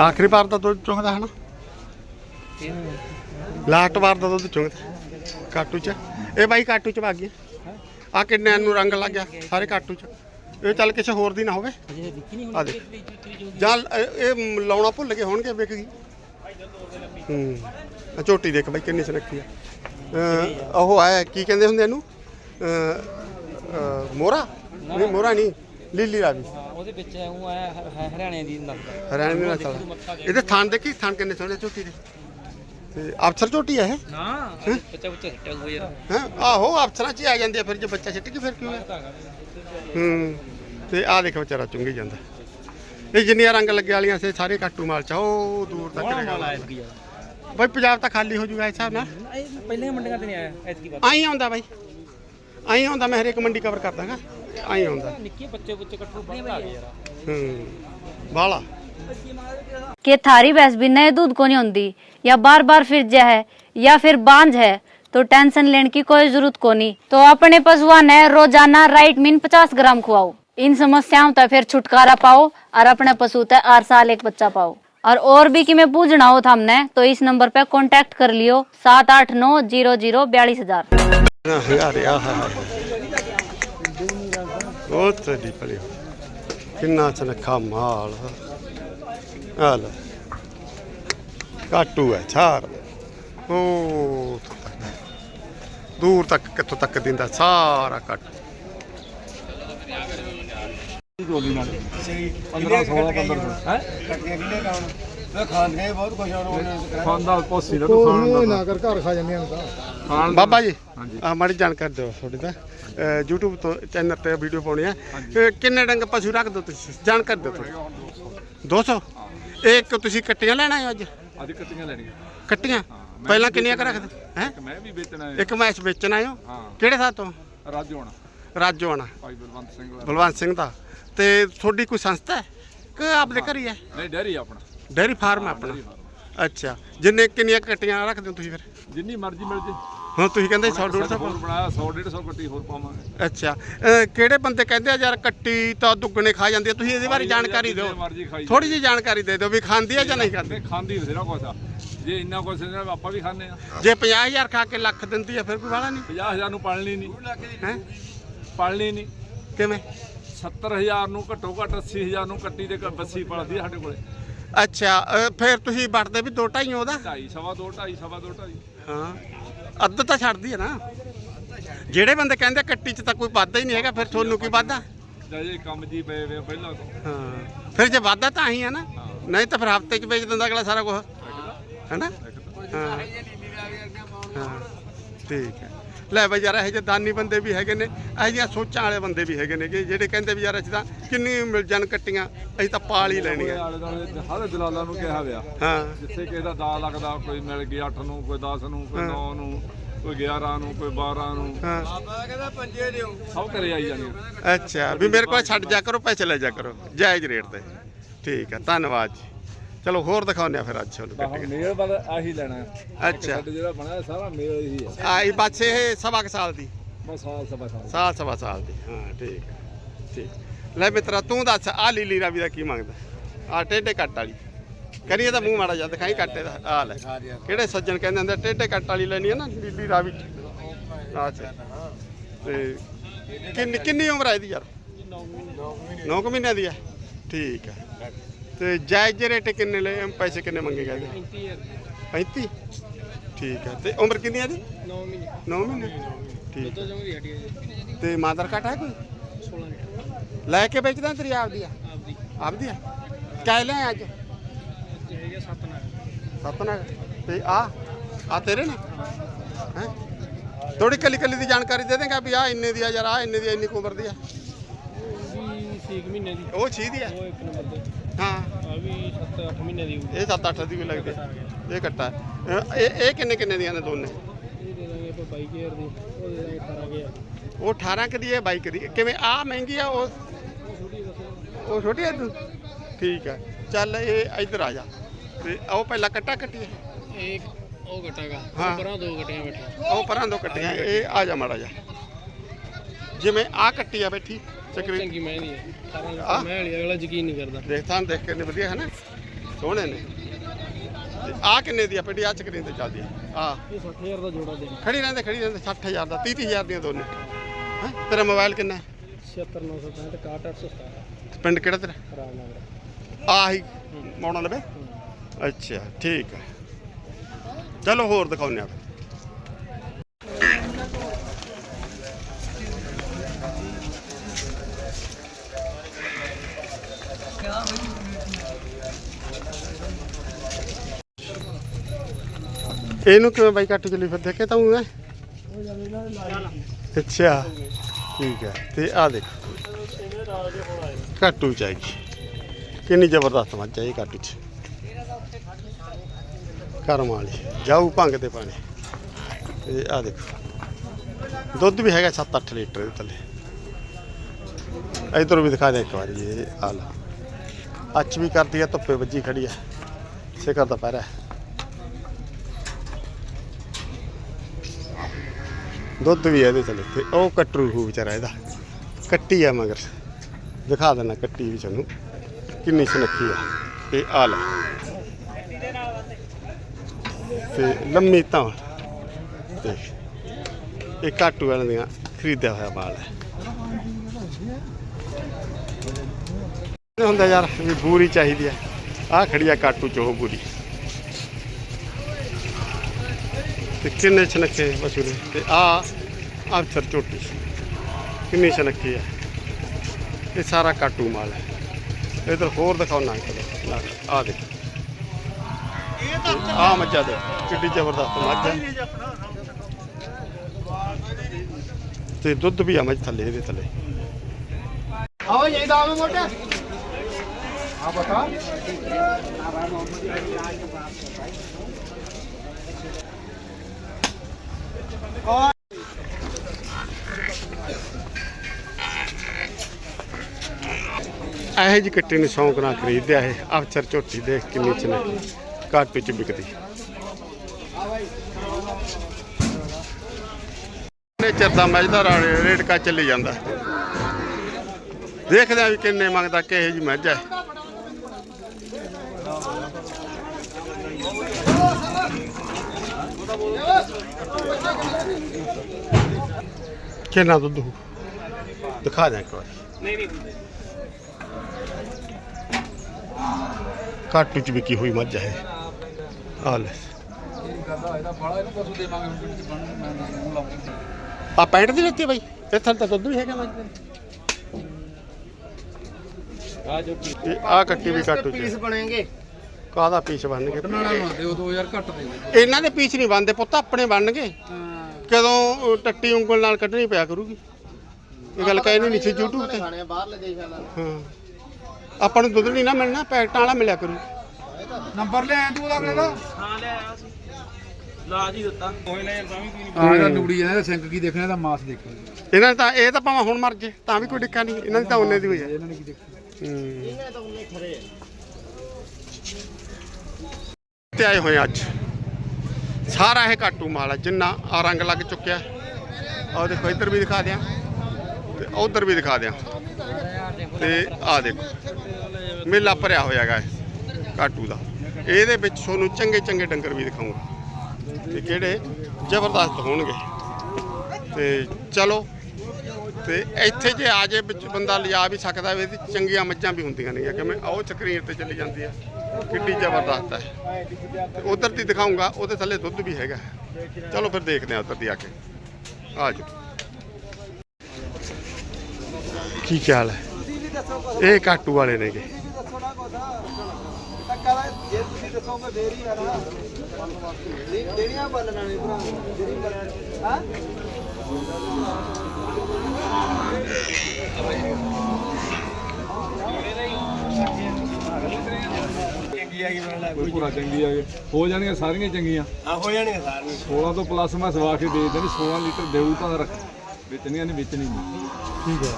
ਆਖਰੀ ਵਾਰ ਦਾ ਦੁੱਧ ਚੁੰਗਦਾ ਹਨਾ ਲਾਸਟ ਵਾਰ ਦਾ ਦੁੱਧ ਚੁੰਗਦਾ। ਕਾਟੂ ਚ। ਇਹ ਬਾਈ ਕਾਟੂ ਚ ਵਗ ਗਿਆ। ਆ ਕਿੰਨੇ ਨੂੰ ਰੰਗ ਲੱਗ ਗਿਆ? ਸਾਰੇ ਕਾਟੂ ਚ। ਇਹ ਚੱਲ ਕਿਸੇ ਹੋਰ ਦੀ ਨਾ ਹੋਵੇ। ਆ ਦੇਖ। ਜਾਂ ਇਹ ਲਾਉਣਾ ਭੁੱਲ ਗਏ ਹੋਣਗੇ ਵਿਕ ਗਈ। ਹੂੰ। ਆ ਝੋਟੀ ਦੇਖ ਬਾਈ ਕਿੰਨੀ ਸੁਨੱਖੀ ਆ। ਉਹ ਆਇਆ ਕੀ ਕਹਿੰਦੇ ਹੁੰਦੇ ਇਹਨੂੰ? ਅਹ, ਮੋਹਰਾ? ਨਹੀਂ ਮੋਹਰਾ ਨਹੀਂ। ਲੀਲੀ ਰਾਵੀ। ਉਹਦੇ ਵਿੱਚ ਉਹ ਹ- ਹਰਿਆਣੇ ਦੀ ਨਸਲ ਹਰਿਆਣੇ ਦੀ ਨਸਲ ਇਹਦੇ ਥਣ ਦੇਖੀ? ਥਣ ਕਿੰਨੇ ਸੋਹਣੇ ਝੋਟੀ ਦੇ। ਤੇ ਅਫਸਰ ਝੋਟੀ ਹੈ ਇਹ? ਨਾ ਬੱਚਾ ਬੱਚਾ ਹਿੱਟਾ ਹੋ ਯਾਰ। ਹੈ? ਆਹੋ ਅਫਸਰਾਂ 'ਚ ਹੀ ਆ ਜਾਂਦੇ ਆ ਫਿਰ ਜੇ ਬੱਚਾ ਛਿੱਟ ਕੇ ਫਿਰ ਕਿਉਂ ਹੈ ਹੂੰ ਤੇ ਆ ਦੇਖ ਵਿਚਾਰਾ ਚੁੰਗੀ ਜਾਂਦਾ। ਇਹ ਜਿੰਨੀਆਂ ਰੰਗ ਲੱਗੇ ਵਾਲੀਆਂ ਸੀ ਸਾਰੇ ਕਾਟੂ ਮਾਲ ਚ ਆ, ਉਹ ਦੂਰ ਤੱਕ ਰਹੇਗਾ ਬਾਈ ਪੰਜਾਬ ਤਾਂ ਖਾਲੀ ਹੋ ਜੂਗਾ ਇਸ ਹਿਸਾਬ ਨਾਲ। ਪਹਿਲੇ ਮੰਡੀਆਂ ਤੇ ਨਹੀਂ ਆਇਆ ਐਤਕੀ ਵਾਰ ਆਈ ਆਉਂਦਾ ਬਾਈ। ਆਈ ਆਉਂਦਾ ਮੈਂ ਹਰੇਕ ਮੰਡੀ ਕਵਰ ਕਰ ਦਾਂਗਾ ਆਈ ਆਉਂਦਾ ਨਿੱਕੇ ਬੱਚੇ ਬੱਚੇ ਕੱਟੂ ਬਣ ਆ ਗਏ ਯਾਰ ਹੂੰ ਬਾਲਾ कि थारी भैंस भी नए दूध को नहीं होती या बार बार फिर जा है या फिर बांझ है तो टेंशन लेने की कोई जरूरत को नहीं तो अपने पशुआ ने रोजाना राइट मीन 50 ग्राम खुआओ इन समस्याओं तक फिर छुटकारा पाओ और अपने पशु तक हर साल एक बच्चा पाओ और और भी कि मैं पूछना हो था हमने तो इस नंबर पे कांटेक्ट कर लियो सात आठ नौ जीरो जीरो बयालीस हजार ਹੰਗਾਰੇ ਆ ਹਾ ਹਾ ਉਹ ਤੇਰੀ ਪਲੀ ਕਿੰਨਾ ਚਨਖਾ ਮਾਲ ਆ ਲੈ ਕਾਟੂ ਹੈ ਛਾਰ ਉਹ ਦੂਰ ਤੱਕ ਕਿੱਥੋਂ ਤੱਕ ਦਿੰਦਾ ਸਾਰਾ ਕੱਟ ਖਾਂਦਾ ਪੋਸੀ ਦਾ ਕੋਈ ਨਾ ਕਰ ਘਰ ਖਾ ਜਾਂਦੀਆਂ ਨੇ ਤਾਂ ਖਾਣ ਬਾਬਾ ਜੀ ਆ ਮਾੜੀ ਜਾਣਕਾਰੀ ਦਿਓ ਤੁਹਾਡੀ ਤਾਂ। ਅਹ YouTube ਤੋਂ ਚੈਨਲ ਤੇ ਵੀਡੀਓ ਪਾਉਣੀ ਹੈ ਅਹ ਕਿੰਨੇ ਡੰਗ ਪਸ਼ੂ ਰੱਖ ਦੋ ਤੁਸੀਂ? ਜਾਣਕਾਰੀ ਦਿਓ ਥੋੜੀ 200 ਇੱਕ ਤੁਸੀਂ ਕੱਟੀਆਂ ਲੈਣਾ ਹੈ ਅੱਜ? ਅੱਜ ਕੱਟੀਆਂ ਲੈਣੀਆਂ। ਕੱਟੀਆਂ? ਪਹਿਲਾਂ ਕਿੰਨੀਆਂ ਕਰ ਰੱਖਦੇ? ਹੈ? ਇੱਕ ਮੈਂ ਵੀ ਵੇਚਣਾ ਹੈ ਇੱਕ ਮੈਚ ਵੇਚਣ ਆਇਓ ਹਾਂ। ਕਿਹੜੇ ਥਾਂ ਤੋਂ? ਰਾਜੂ ਹੋਣਾ ਰਾਜੋ ਆਣਾ ਭਾਈ ਬਲਵੰਤ ਸਿੰਘ ਵਾਲਾ। ਬਲਵੰਤ ਸਿੰਘ ਦਾ। ਤੇ ਤੁਹਾਡੀ ਕੋਈ ਸੰਸਥਾ ਹੈ? ਕਿ ਆਪਦੇ ਘਰ ਹੀ? ਹੈ ਨਹੀਂ ਡੈਰੀ ਆਪਣਾ। ਡੇਅਰੀ ਫਾਰਮ ਹੈ ਆਪਣਾ। ਅੱਛਾ। ਜਿੰਨੇ ਕਿੰਨੀਆਂ ਕੱਟੀਆਂ ਰੱਖਦੇ ਹੋ ਤੁਸੀਂ ਫਿਰ? ਜਿੰਨੀ ਮਰਜ਼ੀ ਮਿਲ ਜੇ। ਹੁਣ ਤੁਸੀਂ ਕਹਿੰਦੇ 100 ਹੋਰ 150 ਬਣਾਇਆ 100 150 ਕੱਟੀ ਹੋਰ ਪਾਵਾਂਗੇ। ਅੱਛਾ। ਅਹ ਕਿਹੜੇ ਬੰਦੇ ਕਹਿੰਦੇ ਆ ਯਾਰ ਕੱਟੀ ਤਾਂ ਦੁੱਗਣੇ ਖਾ ਜਾਂਦੀ ਆ ਤੁਸੀਂ ਇਹਦੇ ਬਾਰੇ ਜਾਣਕਾਰੀ ਦਿਓ। ਮਰਜ਼ੀ ਖਾਈ ਥੋੜੀ ਜਿਹੀ ਜਾਣਕਾਰੀ ਦੇ ਦਿਓ ਵੀ ਖਾਂਦੀ ਆ ਜਾਂ ਨਹੀਂ ਖਾਂਦੀ। ਖਾਂਦੀ ਬਥੇਰਾ ਕੁਛ ਆ। ਜੇ ਇੰਨਾ ਕੁਛ ਇਹਨਾਂ ਆਪਾਂ ਵੀ ਖਾਂਦੇ ਆ। ਜੇ 50000 ਖਾ ਕੇ ਲੱਖ ਦਿੰਦੀ ਆ ਫਿਰ ਕੋਈ ਵਾਲਾ ਨਹੀਂ। 50000 ਨੂੰ ਪਾਲਣੀ ਨਹੀਂ। ਹੈ? ਪਾਲਣੀ ਨਹੀਂ। ਕਿਵੇਂ? 70000 ਨੂੰ ਘੱਟੋ ਘੱਟ 80000 ਨੂੰ ਕੱਟੀ ਤੇ ਕ- ਬੱਸੀ ਪਲਦੀ ਆ ਸਾਡੇ ਕੋਲੇ। ਅੱਛਾ ਅਹ ਫਿਰ ਤੁਸੀਂ ਵੜਦੇ ਵੀ ਦੋ ਢਾਈ ਉਹਦਾ? 2.5 ਸਵਾ 2 2.5 ਸਵਾ 2 2.5 ਹਾਂ। ਅੱਧ ਤਾਂ ਛੱਡਦੀ ਹੈ ਨਾ। ਜਿਹੜੇ ਬੰਦੇ ਕਹਿੰਦੇ ਕੱਟੀ 'ਚ ਤਾਂ ਕੋਈ ਵਾਧਾ ਹੀ ਨਹੀਂ ਹੈਗਾ ਫਿਰ ਤੁਹਾਨੂੰ ਕੀ ਵਾਧਾ? ਜੇ ਕੰਮ ਜੀ ਪਏ ਵੇ ਪਹਿਲਾਂ ਤੋਂ। ਹਾਂ ਫਿਰ ਜੇ ਵਾਧਾ ਤਾਂ ਹੀ ਹੈ ਨਾ। ਨਹੀਂ ਤਾਂ ਫਿਰ ਹਫ਼ਤੇ 'ਚ ਵੇਚ ਦਿੰਦਾ ਅਗਲਾ ਸਾਰਾ ਕੁਝ ਹੈਨਾ? ਹਾਂ। ਹਾਂ ਠੀਕ ਹੈ। ਲੈ ਬਈ ਯਾਰ ਇਹੋ ਜਿਹੇ ਦਾਨੀ ਬੰਦੇ ਵੀ ਹੈਗੇ ਨੇ ਇਹੋ ਜਿਹੀਆਂ ਸੋਚਾਂ ਵਾਲੇ ਬੰਦੇ ਵੀ ਹੈਗੇ ਨੇ ਕਿ ਜਿਹੜੇ ਕਹਿੰਦੇ ਵੀ ਯਾਰ ਅਸੀਂ ਤਾਂ ਕਿੰਨੀ ਮਿਲ ਜਾਣ ਕੱਟੀਆਂ ਅਸੀਂ ਤਾਂ ਪਾਲ ਹੀ ਲੈਣੀਆਂ ਆਲੇ ਦੁਆਲੇ ਹਰ ਦਲਾਲਾਂ ਨੂੰ ਕਿਹਾ ਹੋਇਆ। ਹਾਂ। ਜਿੱਥੇ ਕਿਸੇ ਦਾ ਦਾ ਲੱਗਦਾ ਕੋਈ ਮਿਲ ਗਿਆ 8 ਨੂੰ ਕੋਈ 10 ਨੂੰ ਕੋਈ 9 ਨੂੰ ਕੋਈ 11 ਨੂੰ ਕੋਈ 12 ਨੂੰ। ਹਾਂ। ਸਭ ਘਰੇ ਆਈ ਜਾਂਦੀਆਂ ਅੱਛਾ ਵੀ ਮੇਰੇ ਕੋਲ ਛੱਡ ਜਾ ਕਰੋ ਪੈਸੇ ਲੈ ਜਾ ਕਰੋ। ਜਾਇਜ਼ ਰੇਟ ਤੇ। ਠੀਕ ਹੈ ਧੰਨਵਾਦ ਜੀ। ਚਲੋ ਹੋਰ ਦਿਖਾਉਂਦੇ ਆ ਫਿਰ ਅੱਜ ਤੁਹਾਨੂੰ ਮੇਲ ਬਦ ਆਹੀ ਲੈਣਾ ਅੱਛਾ। ਸਾਡੇ ਜਿਹੜਾ ਬਣਾਇਆ ਸਾਰਾ ਮੇਲ ਹੀ ਹੈ। ਆਈ ਬੱਸ ਇਹ ਸਵਾ ਕੁ ਸਾਲ ਦੀ। ਬਸ ਸਾਲ ਸਵਾ ਸਾਲ ਸਾਲ ਸਵਾ ਸਾਲ ਦੀ ਹਾਂ ਠੀਕ ਹੈ ਠੀਕ। ਲੈ ਮਿੱਤਰਾ ਤੂੰ ਦੱਸ ਆ ਲੀਲੀ ਰਾਵੀ ਦਾ ਕੀ ਮੰਗਦਾ? ਆ ਟੇਢੇ ਕੱਟ ਵਾਲੀ। ਕਰੀਏ ਤਾਂ ਮੂੰਹ ਮਾੜਾ ਜਾ ਦਿਖਾਈ ਕੱਟੇ ਦਾ ਆ ਲੈ। ਕਿਹੜੇ ਸੱਜਣ ਕਹਿੰਦੇ ਹੁੰਦੇ ਆ, ਟੇਢੇ ਕੱਟ ਵਾਲੀ ਲੈਣੀ ਹੈ ਨਾ ਲੀਲੀ ਰਾਵੀ ਅੱਛਾ। ਤੇ ਕਿੰਨੀ ਕਿੰਨੀ ਉਮਰ ਹੈ ਇਹਦੀ ਯਾਰ? 9 ਮਹੀਨਿਆਂ ਦੀ ਹੈ ਠੀਕ ਹੈ। ਤੇ ਜਾਇਜ਼ ਜਿਹੇ ਰੇਟ ਕਿੰਨੇ ਲੈ ਪੈਸੇ ਕਿੰਨੇ ਮੰਗੇਗਾ ਇਹਦੇ 35 ਠੀਕ ਹੈ ਤੇ ਉਮਰ ਕਿੰਨੀ ਹੈ ਇਹਦੀ? 9 ਮਹੀਨੇ। 9 ਮਹੀਨੇ। ਠੀਕ ਹੈ ਤੇ ਮਾਦਰ ਘਟ ਹੈ ਕੋਈ? 16 ਲੀਟਰ। ਲੈ ਕੇ ਵੇਚਦਾ ਤੇਰੀ ਆਪਦੀ ਆ? ਆਪਦੀ। ਆ? ਕਹਿ ਲੈ ਅੱਜ? ਅੱਜ ਹੈਗਾ 7 ਨਾਲ ਸੱਤ ਨਾ ਤੇ ਆ? ਆ ਤੇਰੇ ਨੇ? ਹੈ? ਥੋੜੀ ਕੱਲੀ ਕੱਲੀ ਦੀ ਜਾਣਕਾਰੀ ਦੇ ਦੇਗਾ ਵੀ ਆ ਇੰਨੇ ਦੀ ਆ ਯਾਰ ਆ ਇੰਨੇ ਦੀ ਆ, ਇੰਨੀ ਕੁ ਉਮਰ ਦੀ ਆ। ਵੀ 6 ਮਹੀਨੇ ਦੀ। ਉਹ ਦੀ ਆ? ਉਹ ਇੱਕ ਨੰਬਰ ਤੇ ਹਾਂ। ਆ ਵੀ 7-8 ਮਹੀਨੇ ਦੀ ਹੋਊਗੀ। ਇਹ 7-8 ਦੀ ਵੀ ਲੱਗਦੀ ਇਹ ਕੱਟਾ ਹੈ। ਇਹ ਇਹ ਕਿੰਨੇ ਕਿੰਨੇ ਦੀਆਂ ਨੇ ਦੋਨੇ? ਇਹ ਦੇ ਦਾਂਗੇ ਆਪਾਂ 22000 ਦੀ। ਉਹ ਦੇ ਦਾਂਗੇ 18000 ਉਹ 18 ਕੁ ਦੀ ਹੈ 22 ਕੁ ਦੀ ਕਿਵੇਂ? ਆ ਮਹਿੰਗੀ ਆ ਉਹ ਉਹ ਛੋਟੀ ਹੈ ਤੂੰ? ਠੀਕ ਹੈ। ਚੱਲ ਇਹ ਇੱਧਰ ਆ ਜਾ। ਤੇ ਉਹ ਪਹਿਲਾਂ ਕੱਟਾ ਕੱਟੀਏ। ਇੱਕ ਉਹ ਘਟਾਗਾ ਹਾਂ। ਪਰਾਂ ਦੋ ਘਟੀਆਂ ਬੈਠੀਆਂ। ਉਹ ਪਰਾਂ ਦੋ ਕੱਟੀਆਂ। ਇਹ ਆ ਜਾ ਮਾੜਾ ਜਾ। ਜਿਵੇਂ ਆ ਕੱਟੀ ਆ ਬੈਠੀ। ਚੱਕਰੀ ਚੰਗੀ ਮੈਂ ਨਹੀਂ ਹੈ। 18 ਆਹ? ਲੀਟਰ ਮੈਂ ਵਾਲੀ ਅਗਲਾ ਯਕੀਨ ਨਹੀਂ ਕਰਦਾ। ਦੇਖ ਤਾਂ ਦੇਖ ਕਿੰਨੇ ਵਧੀਆ ਹੈ ਨਾ। ਸੋਹਣੇ ਨੇ। ਆ ਕਿੰਨੇ ਦੀ ਆ ਪੇਟੀ ਆ ਸਕਰੀਨ ਤੇ ਚੱਲਦੀ ਆ। ਆ ਇਹ 60000 ਦਾ ਜੋੜਾ ਦੇਣਾ ਖੜੀ ਰਹਿੰਦੇ ਖੜੀ ਰਹਿੰਦੇ 60000 ਦਾ 30000 ਦੀਆਂ ਦੋਨੇ। ਹੈ? ਤੇਰਾ ਮੋਬਾਈਲ ਕਿੰਨਾ ਹੈ? 76965 61817 ਪਿੰਡ ਕਿਹੜਾ ਤੇਰਾ? ਰਾਮਨਗਰ ਆਹੀ ਮੌਣਾ ਲਵੇ ਅੱਛਾ ਠੀਕ ਹੈ। ਚਲੋ ਹੋਰ ਦਿਖਾਉਂਦੇ ਆ ਇਹਨੂੰ ਕਿਵੇਂ ਬਾਈ ਕੱਟ ਚਲੀ ਫਿਰ ਦੇਖੇ ਤਾਂ ਹੂੰ ਅੱਛਾ, ਠੀਕ ਹੈ। ਤੇ ਆ ਦੇਖ। ਕਾਟੂ ਚਾਹੀਦੀ ਕਿੰਨੀ ਜ਼ਬਰਦਸਤ ਮੱਝ ਹੈ ਇਹ ਕਾਟੂ ਚ ਕਰਮ ਵਾਲੀ। ਜਾਊ ਭੰਗ ਤੇ ਪਾਣੀ। ਤੇ ਆ ਦੇਖੋ। ਦੁੱਧ ਵੀ ਹੈਗਾ 7-8 ਲੀਟਰ ਦੇ ਥੱਲੇ। ਇਧਰ ਵੀ ਦਿਖਾ ਦੇ ਇੱਕ ਵਾਰੀ, ਇਹ ਆ ਲਾ। ਅੱਛ ਵੀ ਕਰਦੀ ਆ ਧੁੱਪੇ ਵੱਜੀ ਖੜੀ ਆ ਸਿਖਰ ਦਾ ਪੈਰਾ ਦੁੱਧ ਵੀ ਹੈ ਇਹਦੇ ਥੱਲੇ ਤੇ ਉਹ ਕਟਰੂ ਹੂ ਵਿਚਾਰਾ ਇਹਦਾ। ਕੱਟੀ ਆ ਮਗਰ। ਦਿਖਾ ਦੇਣਾ ਕੱਟੀ ਵੀ ਤੁਹਾਨੂੰ, ਕਿੰਨੀ ਸੁਨੱਖੀ ਆ। ਤੇ ਆ ਲੈ। ਤੇ ਲੰਮੀ ਤਾਂ। ਦੇਖ ਇਹ ਕਾਟੂ ਵਾਲਿਆਂ ਦੀਆਂ ਖਰੀਦਿਆ ਹੋਇਆ ਮਾਲ ਹੈ। ਹੁੰਦਾ ਯਾਰ, ਵੀ ਬੂਰੀ ਚਾਹੀਦੀ ਆ। ਆ ਖੜੀ ਆ ਕਾਟੂ ਚੋਹ ਬੂਰੀ। ਤੇ ਕਿੰਨੇ ਛਨਕੇ ਪਸ਼ੂ ਨੇ? ਤੇ ਆ ਅਫਸਰ ਝੋਟੀ ਕਿੰਨੀ ਛਨਕੀ ਆ। ਇਹ ਸਾਰਾ ਕਾਟੂ ਮਾਲ ਹੈ। ਇਧਰ ਹੋਰ ਦਿਖਾਉਣਾ ਆ ਦੇਖ। ਆ ਮੱਝਾ ਦੇ ਕਿੱਡੀ ਜ਼ਬਰਦਸਤ ਮੱਝ ਹੈ। ਤੇ ਦੁੱਧ ਵੀ ਆ ਮੱਝ ਥੱਲੇ ਇਹਦੇ ਥੱਲੇ। ਆਓ ਇਹ ਦਾਮ ਮੋਟਾ। ਆ ਬਤਾ। ਇਹੋ ਜਿਹੀ ਕੱਟੀ ਨੂੰ ਸ਼ੌਂਕ ਨਾਲ ਖਰੀਦਿਆ ਇਹ। ਅਫਸਰ ਝੋਟੀ ਦੇ ਕਿੰਨੀ ਚਨੇ ਕਾਟੂ ਵਿੱਚ ਵਿਕਦੀ ਨੇ ਚਿਰ ਦਾ ਰੇਟ ਕਾ ਚੱਲੀ ਜਾਂਦਾ। ਦੇਖਦੇ ਆ ਵੀ ਕਿੰਨੇ ਮੰਗਦਾ, ਕਿਹੋ ਜੀ ਮੱਝ ਹੈ ਕਿੰਨਾ ਦੁੱਧ ਹੋਊ? ਦਿਖਾ ਦੇ ਇੱਕ ਵਾਰੀ। ਨਹੀਂ ਨਹੀਂ ਕਾਟੂ ਚ ਵਿਕੀ ਹੋਈ ਮੱਝ ਹੈ। ਆ ਲੈ। ਆ ਪੈਂਟ ਦੀ ਲੱਤੀ ਬਾਈ। ਇਹ ਥੱਲੇ ਤਾਂ ਦੁੱਧ ਵੀ ਹੈਗਾ ਮੱਝ ਦੇ। ਆ ਜੋ ਆ ਕੱਟੀ ਵੀ ਕਾਟੂ ਚ ਬਣेंगे ਕਾਹਦਾ ਪੀਸ ਬਣਨਗੇ? ਦਿਓ 2000 ਘੱਟ ਦੇ ਦਿਓ ਇਹਨਾਂ ਦੇ ਪੀਸ ਨਹੀਂ ਬਣਦੇ ਪੁੱਤ ਆਪਣੇ ਬਣਨਗੇ। ਕਦੋਂ ਟੱਟੀ ਉਂਗਲ ਨਾਲ ਕੱਢਣੀ ਪਿਆ ਕਰੂਗੀ? ਇਹ ਗੱਲ ਕਹਿ ਨਹੀਂ ਸੀ YouTube ਤੇ। ਖਾਣੇ ਹਾਂ। ਆਪਾਂ ਨੂੰ ਦੁੱਧ ਨਹੀਂ ਨਾ ਮਿਲਣਾ ਪੈਕਟਾਂ ਵਾਲਾ ਮਿਲਿਆ ਕਰੂ। ਨੰਬਰ ਲੈ ਤੂੰ ਉਹਦਾ ਅਗਲੇ ਦਾ? ਹਾਂ ਲੈ ਆਇਆ ਸੀ। ਲਾਜ ਹੀ ਦਿੱਤਾ। ਕੋਈ ਲੈ ਤਾਂ ਵੀ ਕੋਈ ਨਹੀਂ। ਹਾਂ। ਇਹਦਾ ਨੂੜੀ ਜਾਂਦਾ ਸਿੰਕ ਕੀ ਦੇਖਣਾ ਇਹਦਾ ਮਾਸ ਦੇਖਣਾ ਇਹਨਾਂ ਨੇ ਤਾਂ ਇਹ ਤਾਂ ਭਾਵੇਂ ਹੁਣ ਮਰ ਜੇ ਤਾਂ ਵੀ ਕੋਈ ਡਿੱਕਾ ਨਹੀਂ ਇਹਨਾਂ ਦੀ ਤਾਂ ਉਹਨੇ ਦੀ ਹੋਈ ਹੈ ਇਹਨਾਂ ਨੇ ਕੀ ਦੇਖਣਾ। ਹੂੰ। ਤੇ ਆਏ ਹੋਏ ਅੱਜ। ਸਾਰਾ ਇਹ ਘਾਟੂ ਮਾਲ ਹੈ ਜਿੰਨਾ ਆ ਰੰਗ ਲੱਗ ਚੁੱਕਿਆ। ਆਹ ਦੇਖੋ, ਇੱਧਰ ਵੀ ਦਿਖਾ ਦਿਆਂ ਤੇ ਉਧਰ ਵੀ ਦਿਖਾ ਦਿਆਂ। ਤੇ ਆ ਦੇਖੋ, ਮੇਲਾ ਭਰਿਆ ਹੋਇਆ ਘਾਟੂ ਦਾ। ਇਹਦੇ ਵਿੱਚ ਤੁਹਾਨੂੰ ਚੰਗੇ ਚੰਗੇ ਡੰਗਰ ਵੀ ਦਿਖਾਉਂਗਾ। ਤੇ ਕਿਹੜੇ? ਜ਼ਬਰਦਸਤ ਹੋਣਗੇ। ਤੇ ਚਲੋ, ਤੇ ਇੱਥੇ ਜੇ ਆ ਜੇ ਵਿੱਚ ਬੰਦਾ ਲਿਆ ਵੀ ਸਕਦਾ ਵੀ ਇਹਦੀ ਚੰਗੀਆਂ ਮੱਝਾਂ ਵੀ ਹੁੰਦੀਆਂ ਨੇ। ਕਿਵੇਂ? ਉਹ ਸਕਰੀਨ ਤੇ ਚੱਲੀ ਜਾਂਦੀ ਹੈ ਕਿੱਡੀ ਜ਼ਬਰਦਸਤ ਹੈ। ਤੇ ਉਧਰ ਦੀ ਦਿਖਾਉਂਗਾ, ਉਹਦੇ ਥੱਲੇ ਦੁੱਧ ਵੀ ਹੈਗਾ ਚਲੋ ਫਿਰ ਦੇਖਦੇ ਹਾਂ ਉਧਰ ਦੀ ਆ ਕੇ। ਆ ਜਾਓ। ਕੀ ਖਿਆਲ ਹੈ? ਇਹ ਕਾਟੂ ਵਾਲੇ ਨੇਗੇ। ਜੇ ਫੇਰ ਹੀ ਆ ਭਰਾ ਜਿਹੜੀ ਹਾਂ ਕੋਈ ਪੂਰਾ ਚੰਗੀ ਆ ਹੋ ਜਾਣਗੀਆਂ ਸਾਰੀਆਂ ਚੰਗੀਆਂ। ਆ ਹੋ ਜਾਣਗੇ ਸਾਰੀਆਂ। 16 ਤੋਂ ਪਲੱਸ ਮੈਂ ਸਵਾ ਕੇ ਦੇ ਦੇਣੀ 16 ਲੀਟਰ ਦੇਊ ਤਾਂ ਰੱਖ। ਵੇਚਣੀਆਂ ਨਹੀਂ ਵੇਚਣੀ ਨਹੀਂ। ਠੀਕ ਹੈ।